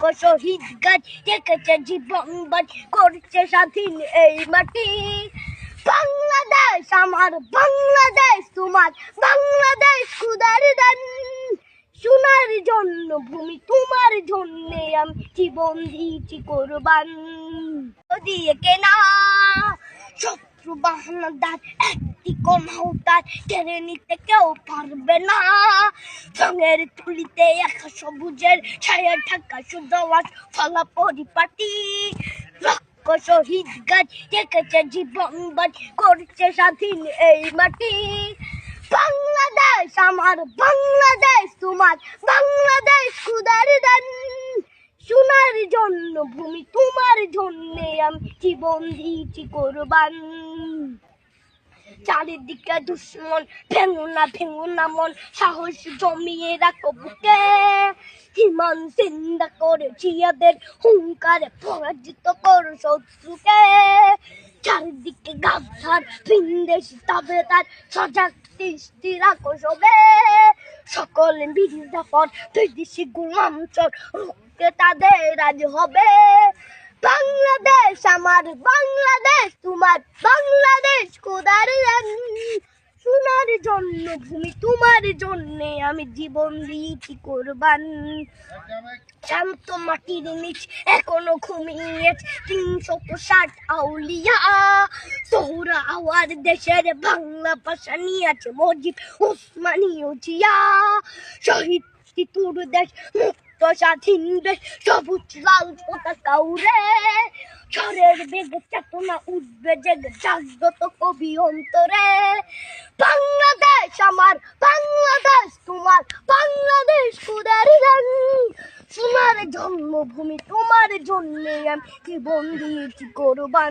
লক্ষ শহীদ গাছ রেখেছে জীবন বাজ, করছে স্বাধীন এই মাটি। বাংলাদেশ, আমার বাংলাদেশ, তোমার বাংলাদেশ খুদার দান। সোনার জন্য ভূমি, তোমার জন্য আমি জীবন দিয়েছি কোরবান। দিয়ে কেনা শত্রু বাহানাদার একটি কোনাও তার কেড়ে নিতে কেউ পারবে না। রঙের তুলিতে একা সবুজের ছায়া ঢাকা সুদলাস ফলা পরিপাটি। লক্ষ শহীদ গাছ রেখেছে জীবন বাজ, করছে স্বাধীন এই মাটি। বাংলাদেশ আমার, বাংলাদেশ তোমার, বাংলাদেশ খুদার দান। সোনার জন্য ভূমি তোমার জন্য আমি জীবন দিয়েছি কোরবান। চারিদিকে দুশ্মন, ভেঙো না মন, সাহস জমিয়ে রাখো বুকে। হিমান চিন্তা করে জিয়াদের হুঙ্কারে পরাজিত করো শত্রুকে। চারিদিকে গাছার ভিন্দেশ তবে তার সজাগ দৃষ্টি রাখো সবে। সকলে বিরোধা পর দুই দিশি গুলাম চর, রুখতে তাদের রাজ হবে। বাংলাদেশ আমার, বাংলাদেশ তোমার, বাংলাদেশ কোদার সোনার জন্য ভূমি তোমার জন্যে আমি জীবন দিয়েছি কোরবান। শান্ত মাটির নিচ এখনও ঘুমিয়ে তিনশত ষাট আউলিয়া। তোরা আওয়ার দেশের বাংলা ভাষা নিয়ে আছে মজিব উসমানীয় জিয়া শহীদ তিতুর দেশ, মুক্ত স্বাধীন দেশ, সবুজ লাল পতাকা উড়ে। ঝড়ের বেগ চেতনা উঠবে জেগে জাগ্রত কবি অন্তরে বাংলাদেশ আমার বাংলাদেশ তোমার বাংলাদেশ কুদারি গান। সোনার জন্মভূমি তোমার জন্যে আমি জীবন দিয়েছি কোরবান।